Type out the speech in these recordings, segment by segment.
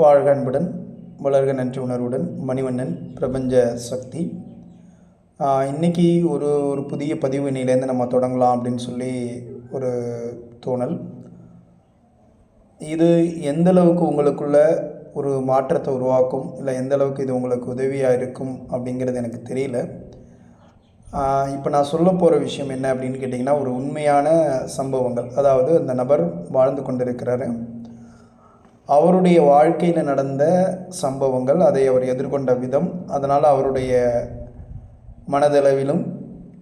வாழ்க அன்புடன் வளர்க நன்றி உணர்வுடன் மணிவண்ணன் பிரபஞ்ச சக்தி. இன்றைக்கி ஒரு ஒரு புதிய பதிவு இன்னிலேருந்து நம்ம தொடங்கலாம் அப்படின்னு சொல்லி ஒரு தோணல். இது எந்த அளவுக்கு உங்களுக்குள்ள ஒரு மாற்றத்தை உருவாக்கும் இல்லை எந்த அளவுக்கு இது உங்களுக்கு உதவியாக இருக்கும் அப்படிங்கிறது எனக்கு தெரியல. இப்போ நான் சொல்ல போகிற விஷயம் என்ன அப்படின்னு கேட்டிங்கன்னா ஒரு உண்மையான சம்பவங்கள். அதாவது அந்த நபர் வாழ்ந்து கொண்டிருக்கிறாரு. அவருடைய வாழ்க்கையில் நடந்த சம்பவங்கள் அதை அவர் எதிர்கொண்ட விதம் அதனால் அவருடைய மனதளவிலும்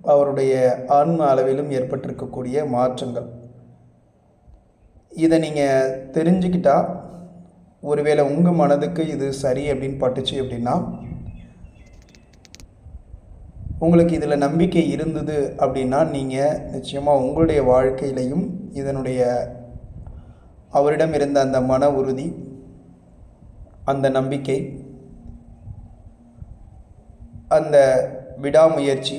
அவருடைய ஆன்ம அளவிலும் ஏற்பட்டிருக்கக்கூடிய மாற்றங்கள். இதை நீங்கள் தெரிஞ்சுக்கிட்டா ஒருவேளை உங்கள் மனதுக்கு இது சரி அப்படின்னு பட்டுச்சு அப்படின்னா உங்களுக்கு இதில் நம்பிக்கை இருந்தது அப்படின்னா நீங்கள் நிச்சயமாக உங்களுடைய வாழ்க்கையிலையும் இதனுடைய அவரிடம் இருந்த அந்த மன உறுதி அந்த நம்பிக்கை அந்த விடாமுயற்சி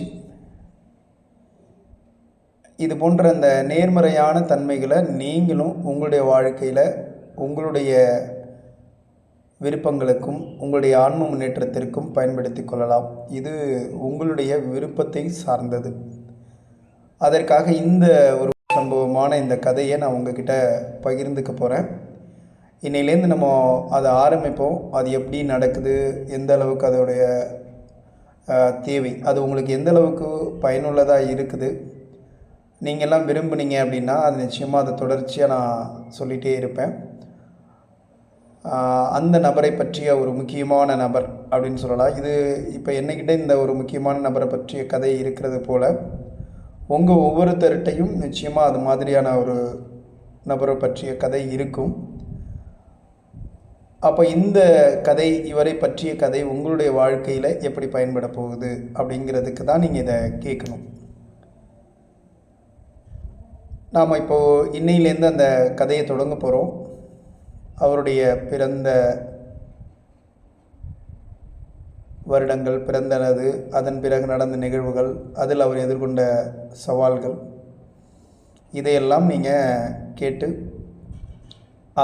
இது போன்ற அந்த நேர்மறையான தன்மைகளை நீங்களும் உங்களுடைய வாழ்க்கையில் உங்களுடைய விருப்பங்களுக்கும் உங்களுடைய ஆன்ம முன்னேற்றத்திற்கும் பயன்படுத்தி கொள்ளலாம். இது உங்களுடைய விருப்பத்தை சார்ந்தது. அதற்காக இந்த ஒரு சம்பவமான இந்த கதையை நான் உங்ககிட்ட பகிர்ந்துக்க போகிறேன் இன்னையிலேருந்து நம்ம அதை ஆரம்பிப்போம். அது எப்படி நடக்குது? எந்த அளவுக்கு அதோடைய தேவை? அது உங்களுக்கு எந்த அளவுக்கு பயனுள்ளதாக இருக்குது? நீங்கள்லாம் விரும்புனீங்க அப்படின்னா அது நிச்சயமாக அதை தொடர்ச்சியாக நான் சொல்லிகிட்டே இருப்பேன். அந்த நபரை பற்றிய ஒரு முக்கியமான நபர் அப்படின்னு சொல்லலாம். இது இப்போ என்னைக்கிட்ட இந்த ஒரு முக்கியமான நபரை பற்றிய கதை இருக்கிறது போல் உங்கள் ஒவ்வொருத்தர்கிட்டையும் நிச்சயமாக அது மாதிரியான ஒரு நபரை பற்றிய கதை இருக்கும். அப்போ இந்த கதை இவரை பற்றிய கதை உங்களுடைய வாழ்க்கையில் எப்படி பயன்பட போகுது அப்படிங்கிறதுக்கு தான் நீங்கள் இதை கேட்கணும். நாம் இப்போது இன்னையிலேருந்து அந்த கதையை தொடங்க போகிறோம் அவருடைய பிறந்த வருடங்கள் பிறந்தனது அதன் பிறகு நடந்த நிகழ்வுகள் அதில் அவர் எதிர்கொண்ட சவால்கள். இதையெல்லாம் நீங்கள் கேட்டு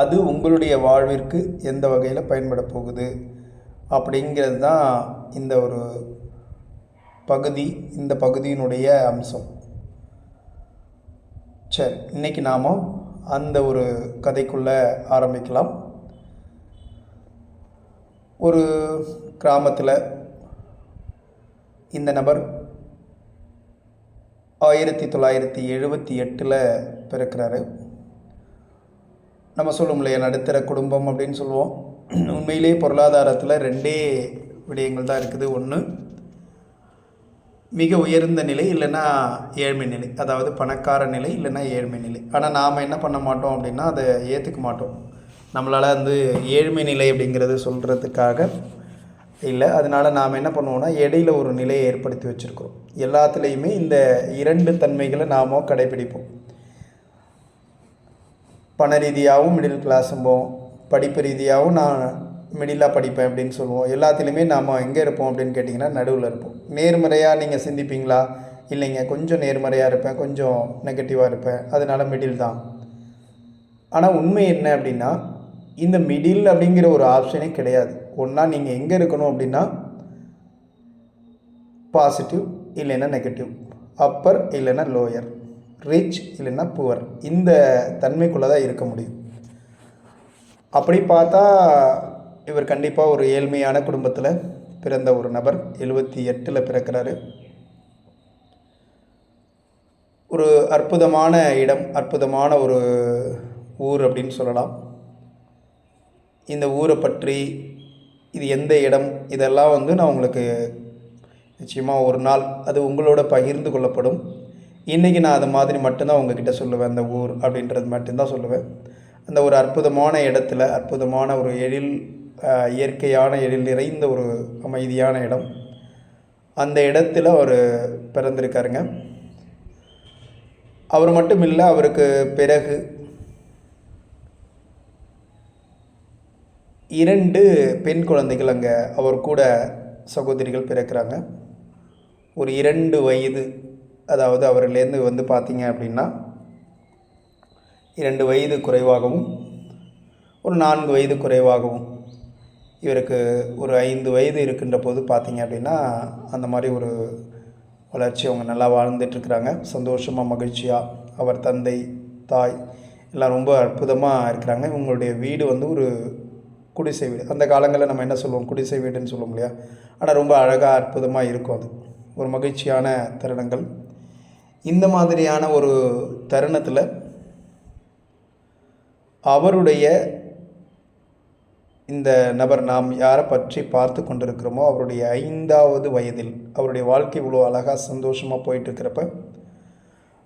அது உங்களுடைய வாழ்விற்கு எந்த வகையில் பயன்பட போகுது அப்படிங்கிறது தான் இந்த ஒரு பகுதி இந்த பகுதியினுடைய அம்சம். சரி இன்னைக்கு நாம் அந்த ஒரு கதைக்குள்ளே ஆரம்பிக்கலாம். ஒரு கிராமத்தில் இந்த நபர் ஆயிரத்தி தொள்ளாயிரத்தி எழுபத்தி எட்டில் பிறக்கிறாரு. நம்ம சொல்லும் இல்லையா நடுத்தர குடும்பம் அப்படின்னு சொல்லுவோம். உண்மையிலேயே பொருளாதாரத்தில் ரெண்டே விடயங்கள் தான் இருக்குது. ஒன்று மிக உயர்ந்த நிலை இல்லைன்னா ஏழ்மை நிலை அதாவது பணக்கார நிலை இல்லைன்னா ஏழ்மை நிலை. ஆனால் நாம் என்ன பண்ண மாட்டோம் அப்படின்னா அதை ஏற்றுக்க மாட்டோம். நம்மளால் வந்து ஏழ்மை நிலை அப்படிங்கிறது சொல்கிறதுக்காக இல்லை. அதனால் நாம் என்ன பண்ணுவோம்னா இடையில ஒரு நிலையை ஏற்படுத்தி வச்சுருக்கோம் எல்லாத்துலேயுமே இந்த இரண்டு தன்மைகளை நாம் கடைபிடிப்போம். பண ரீதியாகவும் மிடில் கிளாஸும்போம் படிப்பு ரீதியாகவும் நான் மிடிலாக படிப்பேன் அப்படின்னு சொல்லுவோம். எல்லாத்துலேயுமே நாம் எங்கே இருப்போம் அப்படின்னு கேட்டிங்கன்னா நடுவில் இருப்போம். நேர்மறையாக நீங்கள் சிந்திப்பீங்களா? இல்லைங்க. கொஞ்சம் நேர்மறையாக இருப்பேன். கொஞ்சம் நெகட்டிவாக இருப்பேன். அதனால் மிடில் தான். ஆனால் உண்மை என்ன அப்படின்னா இந்த மிடில் அப்படிங்கிற ஒரு ஆப்ஷனே கிடையாது. ஒன்றா நீங்கள் எங்கே இருக்கணும் அப்படின்னா பாசிட்டிவ் இல்லைன்னா நெகட்டிவ் அப்பர் இல்லைன்னா லோயர் ரிச் இல்லைன்னா புவர் இந்த தன்மைக்குள்ளே தான் இருக்க முடியும். அப்படி பார்த்தா இவர் கண்டிப்பாக ஒரு ஏழ்மையான குடும்பத்தில் பிறந்த ஒரு நபர் எழுபத்தி எட்டில் பிறக்கிறாரு. ஒரு அற்புதமான இடம் அற்புதமான ஒரு ஊர் அப்படின்னு சொல்லலாம். இந்த ஊரை பற்றி இது எந்த இடம் இதெல்லாம் வந்து நான் உங்களுக்கு நிச்சயமாக ஒரு நாள் அது உங்களோட பகிர்ந்து கொள்ளப்படும். இன்றைக்கி நான் அது மாதிரி மட்டும்தான் உங்ககிட்ட சொல்லுவேன் அந்த ஊர் அப்படின்றது மட்டும்தான் சொல்லுவேன். அந்த ஒரு அற்புதமான இடத்துல அற்புதமான ஒரு எழில் இயற்கையான எழில் நிறைந்த ஒரு அமைதியான இடம். அந்த இடத்துல அவர் பிறந்திருக்காருங்க. அவர் மட்டும் இல்லை அவருக்கு பிறகு இரண்டு பெண் குழந்தைகள் அங்கே அவர் கூட சகோதரிகள் பிறக்கிறாங்க. ஒரு இரண்டு வயது அதாவது அவர்லேருந்து வந்து பார்த்தீங்க அப்படின்னா இரண்டு வயது குறைவாகவும் ஒரு நான்கு வயது குறைவாகவும் இவருக்கு ஒரு ஐந்து வயது இருக்கின்ற போது பார்த்தீங்க அப்படின்னா அந்த மாதிரி ஒரு வளர்ச்சி அவங்க நல்லா வாழ்ந்துட்டுருக்குறாங்க. சந்தோஷமாக மகிழ்ச்சியாக அவர் தந்தை தாய் எல்லாம் ரொம்ப அற்புதமாக இருக்கிறாங்க. இவங்களுடைய வீடு வந்து ஒரு குடிசை வீடு. அந்த காலங்களில் நம்ம என்ன சொல்லுவோம்? குடிசை வீடுன்னு சொல்லுவோம் இல்லையா? ஆனால் ரொம்ப அழகாக அற்புதமாக இருக்கும் அது. ஒரு மகிழ்ச்சியான தருணங்கள். இந்த மாதிரியான ஒரு தருணத்தில் அவருடைய இந்த நபர் நாம் யாரை பற்றி பார்த்து கொண்டிருக்கிறோமோ அவருடைய ஐந்தாவது வயதில் அவருடைய வாழ்க்கை இவ்வளோ அழகாக சந்தோஷமாக போயிட்டுருக்கிறப்ப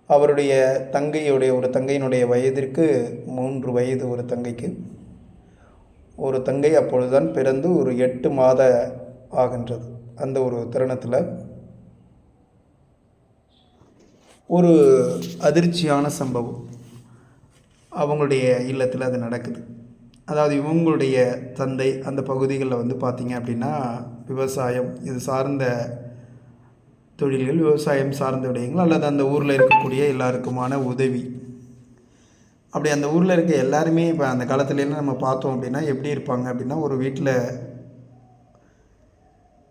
அவருடைய தங்கையுடைய ஒரு தங்கையினுடைய வயதிற்கு மூன்று வயது ஒரு தங்கைக்கு. ஒரு தங்கை அப்பொழுதுதான் பிறந்து ஒரு எட்டு மாத ஆகின்றது. அந்த ஒரு தருணத்தில் ஒரு அதிர்ச்சியான சம்பவம் அவங்களுடைய இல்லத்தில் அது நடக்குது. அதாவது இவங்களுடைய தந்தை அந்த பகுதிகளில் வந்து பார்த்திங்க அப்படின்னா விவசாயம் இது சார்ந்த தொழில்கள் விவசாயம் சார்ந்த விடயங்கள் அல்லது அந்த ஊரில் இருக்கக்கூடிய எல்லாருக்குமான உதவி அப்படி அந்த ஊரில் இருக்க எல்லாருமே இப்போ அந்த காலத்துலலாம் நம்ம பார்த்தோம் அப்படின்னா எப்படி இருப்பாங்க அப்படின்னா ஒரு வீட்டில்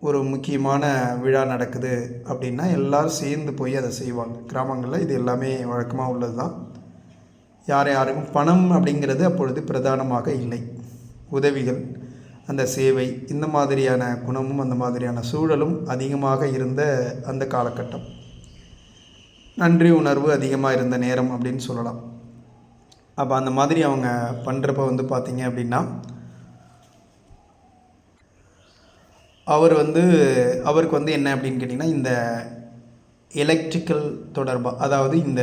ஒரு முக்கியமான விழா நடக்குது அப்படின்னா எல்லோரும் சேர்ந்து போய் அதை செய்வாங்க. கிராமங்களில் இது எல்லாமே வழக்கமாக உள்ளது தான் யார் யாருக்கும் பணம் அப்படிங்கிறது அப்பொழுது பிரதானமாக இல்லை. உதவிகள் அந்த சேவை இந்த மாதிரியான குணமும் அந்த மாதிரியான சூழலும் அதிகமாக இருந்த அந்த காலகட்டம். நன்றி உணர்வு அதிகமாக இருந்த நேரம் அப்படின்னு சொல்லலாம். அப்போ அந்த மாதிரி அவங்க பண்ணுறப்ப வந்து பார்த்திங்க அப்படின்னா அவர் வந்து அவருக்கு வந்து என்ன அப்படின்னு கேட்டிங்கன்னா இந்த எலக்ட்ரிக்கல் தொடர்பாக அதாவது இந்த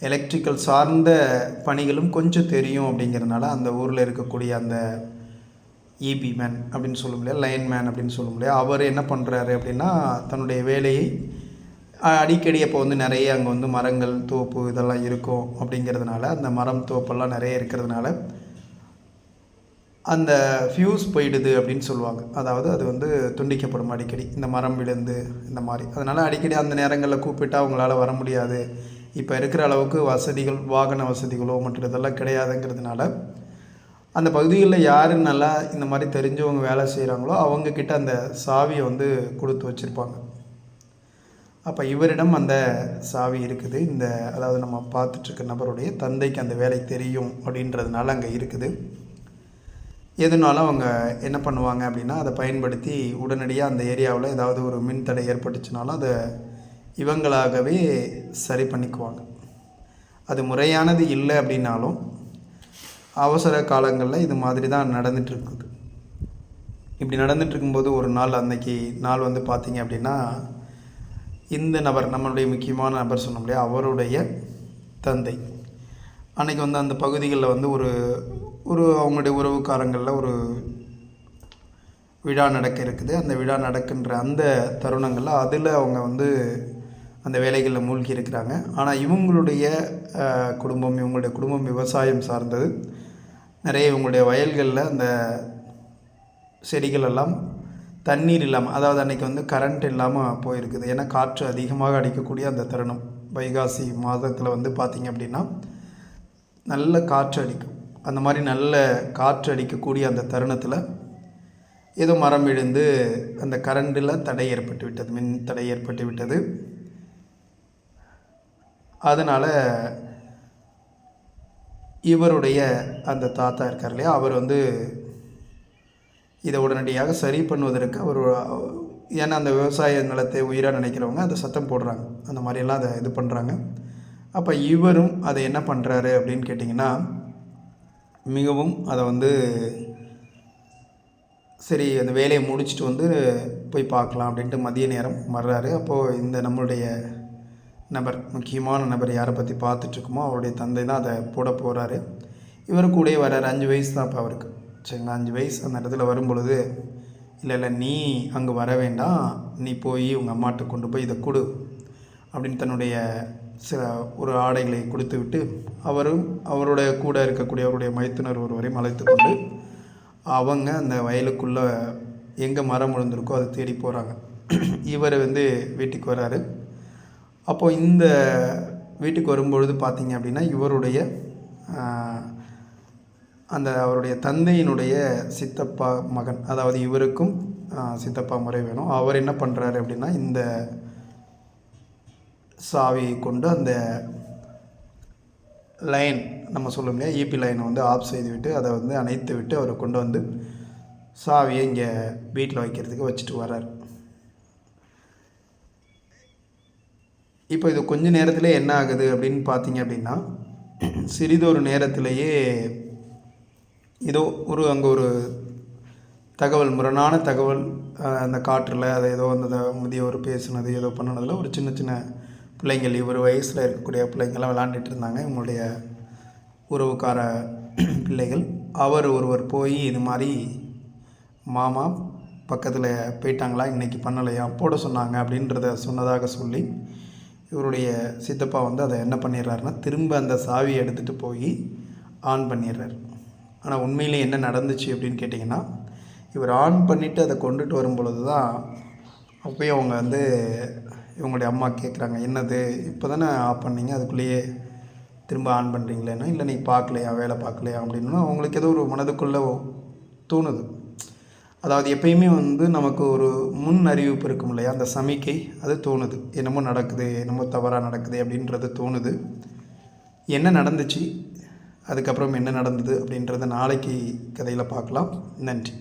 எலக்ட்ரிக்கல் சார்ந்த பணிகளும் கொஞ்சம் தெரியும் அப்படிங்கிறதுனால அந்த ஊரில் இருக்கக்கூடிய அந்த இபி மேன் அப்படின்னு சொல்ல முடியாது லைன் மேன் அப்படின்னு சொல்ல முடியாது அவர் என்ன பண்ணுறாரு அப்படின்னா தன்னுடைய வேலையை அடிக்கடி அப்போ வந்து நிறைய அங்கே வந்து மரங்கள் தோப்பு இதெல்லாம் இருக்கும் அப்படிங்கிறதுனால அந்த மரம் தோப்பெல்லாம் நிறைய இருக்கிறதுனால அந்த ஃப்யூஸ் போயிடுது அப்படின்னு சொல்லுவாங்க. அதாவது அது வந்து துண்டிக்கப்படும் அடிக்கடி. இந்த மரம் விழுந்து இந்த மாதிரி. அதனால் அடிக்கடி அந்த நேரங்களில் கூப்பிட்டா அவங்களால வர முடியாது. இப்போ இருக்கிற அளவுக்கு வசதிகள் வாகன வசதிகளோ மற்றும் இதெல்லாம் கிடையாதுங்கிறதுனால அந்த பகுதிகளில் யார் நல்லா இந்த மாதிரி தெரிஞ்சவங்க வேலை செய்கிறாங்களோ அவங்கக்கிட்ட அந்த சாவியை வந்து கொடுத்து வச்சுருப்பாங்க. அப்போ இவரிடம் அந்த சாவி இருக்குது. இந்த அதாவது நம்ம பார்த்துட்ருக்க நபருடைய தந்தைக்கு அந்த வேலை தெரியும் அப்படின்றதுனால அங்கே இருக்குது. எதுனாலும் அவங்க என்ன பண்ணுவாங்க அப்படின்னா அதை பயன்படுத்தி உடனடியாக அந்த ஏரியாவில் ஏதாவது ஒரு மின் தடை ஏற்பட்டுச்சுனாலும் அதை இவங்களாகவே சரி பண்ணிக்குவாங்க. அது முறையானது இல்லை அப்படின்னாலும் அவசர காலங்களில் இது மாதிரி தான் நடந்துகிட்ருக்குது இப்படி நடந்துகிட்ருக்கும்போது ஒரு நாள் அன்னைக்கு நாள் வந்து பார்த்திங்க அப்படின்னா இந்த நபர் நம்மளுடைய முக்கியமான நபர் சொன்ன முடியாது அவருடைய தந்தை. அன்றைக்கி வந்து அந்த பகுதிகளில் வந்து ஒரு ஒரு அவங்களுடைய உறவுக்காரங்களில் ஒரு விழா நடக்க இருக்குது. அந்த விழா நடக்கின்ற அந்த தருணங்களில் அதில் அவங்க வந்து அந்த வேலைகளில் மூழ்கி இருக்கிறாங்க. ஆனால் இவங்களுடைய குடும்பம் இவங்களுடைய குடும்பம் விவசாயம் சார்ந்தது. நிறைய இவங்களுடைய வயல்களில் அந்த செடிகள் எல்லாம் தண்ணீர் இல்லாமல் அதாவது அன்றைக்கி வந்து கரண்ட் இல்லாமல் போயிருக்குது. ஏன்னா காற்று அதிகமாக அடிக்கக்கூடிய அந்த தருணம். வைகாசி மாதத்தில் வந்து பார்த்திங்க அப்படின்னா நல்ல காற்று அடிக்கும். அந்த மாதிரி நல்ல காற்று அடிக்கக்கூடிய அந்த தருணத்தில் ஏதோ மரம் விழுந்து அந்த கரண்டில் தடை ஏற்பட்டு விட்டது மின் தடை ஏற்பட்டு விட்டது. அதனால் இவருடைய அந்த தாத்தா இருக்கார் இல்லையா? அவர் வந்து இதை உடனடியாக சரி பண்ணுவதற்கு அவர் ஏன்னா அந்த விவசாய நிலத்தை உயிராக நினைக்கிறவங்க அந்த சத்தம் போடுறாங்க. அந்த மாதிரியெல்லாம் அதை இது பண்ணுறாங்க அப்போ இவரும் அதை என்ன பண்ணுறாரு அப்படின்னு கேட்டிங்கன்னா மிகவும் அதை வந்து சரி அந்த வேலையை முடிச்சுட்டு வந்து போய் பார்க்கலாம் அப்படின்ட்டு மதிய நேரம் வர்றாரு. அப்போது இந்த நம்மளுடைய நபர் முக்கியமான நபர் யாரை பற்றி பார்த்துட்ருக்குமோ அவருடைய தந்தை தான் அதை போட போகிறாரு இவர் கூட வர்றாரு. அஞ்சு வயசு தான் இப்போ அவருக்கு. சரிங்களா? அஞ்சு வயசு அந்த இடத்துல வரும் பொழுது இல்லை இல்லை நீ அங்கே வர வேண்டாம். நீ போய் உங்கள் அம்மாட்ட கொண்டு போய் இதை கொடு. அப்படின்னு தன்னுடைய சில ஒரு ஆடைகளை கொடுத்து விட்டு அவரும் அவருடைய கூட இருக்கக்கூடிய அவருடைய மைத்துனர் ஒருவரையும் அழைத்து கொண்டு அவங்க அந்த வயலுக்குள்ளே எங்கே மரம் விழுந்திருக்கோ அதை தேடி போகிறாங்க இவர் வந்து வீட்டுக்கு வராரு. அப்போது இந்த வீட்டுக்கு வரும்பொழுது பார்த்திங்க அப்படின்னா இவருடைய அந்த அவருடைய தந்தையினுடைய சித்தப்பா மகன் அதாவது இவருக்கும் சித்தப்பா முறை வேணும். அவர் என்ன பண்ணுறாரு அப்படின்னா இந்த சாவியை கொண்டு அந்த லைன் நம்ம சொல்லும் இல்லையா ஈபி லைனை வந்து ஆஃப் செய்து விட்டு அதை வந்து அணைத்து விட்டு அவரை கொண்டு வந்து சாவியை இங்கே வீட்டில் வைக்கிறதுக்கு வச்சுட்டு வர்றார். இப்போ இது கொஞ்ச நேரத்தில் என்ன ஆகுது அப்படின்னு பார்த்தீங்க அப்படின்னா சிறிதொரு நேரத்திலேயே ஏதோ ஒரு அங்கே ஒரு தகவல் முரணான தகவல் அந்த காற்றில் அதை ஏதோ அந்த முதியவர் பேசுனது ஏதோ பண்ணினதில் ஒரு சின்ன சின்ன பிள்ளைங்கள் இவர் வயசில் இருக்கக்கூடிய பிள்ளைங்கள்லாம் விளாண்டுட்டு இருந்தாங்க. இவங்களுடைய உறவுக்கார பிள்ளைகள். அவர் ஒருவர் போய் இது மாதிரி மாமா பக்கத்தில் போயிட்டாங்களா? இன்றைக்கி பண்ணலையா? போட சொன்னாங்க அப்படின்றத சொன்னதாக சொல்லி இவருடைய சித்தப்பா வந்து அதை என்ன பண்ணிடுறாருன்னா திரும்ப அந்த சாவியை எடுத்துகிட்டு போய் ஆன் பண்ணிடுறாரு. ஆனால் உண்மையிலே என்ன நடந்துச்சு அப்படின்னு கேட்டிங்கன்னா இவர் ஆன் பண்ணிவிட்டு அதை கொண்டுட்டு வரும் பொழுது தான் அப்போயே அவங்க வந்து இவங்களுடைய அம்மா கேட்குறாங்க என்னது? இப்போ தானே ஆஃப் பண்ணீங்க? அதுக்குள்ளேயே திரும்ப ஆன் பண்ணுறீங்களேன்னா இல்லை நீ பார்க்கலையா? வேலை பார்க்கலையா? அப்படின்னா அவங்களுக்கு ஏதோ ஒரு மனதுக்குள்ளே தோணுது. அதாவது எப்பயுமே வந்து நமக்கு ஒரு முன் அறிவிப்பு இருக்கும் இல்லையா? அந்த சமிக்கை அது தோணுது. என்னமோ நடக்குது என்னமோ தவறாக நடக்குது அப்படின்றது தோணுது. என்ன நடந்துச்சு? அதுக்கப்புறம் என்ன நடந்தது அப்படின்றத நாளைக்கு கதையில் பார்க்கலாம். நன்றி.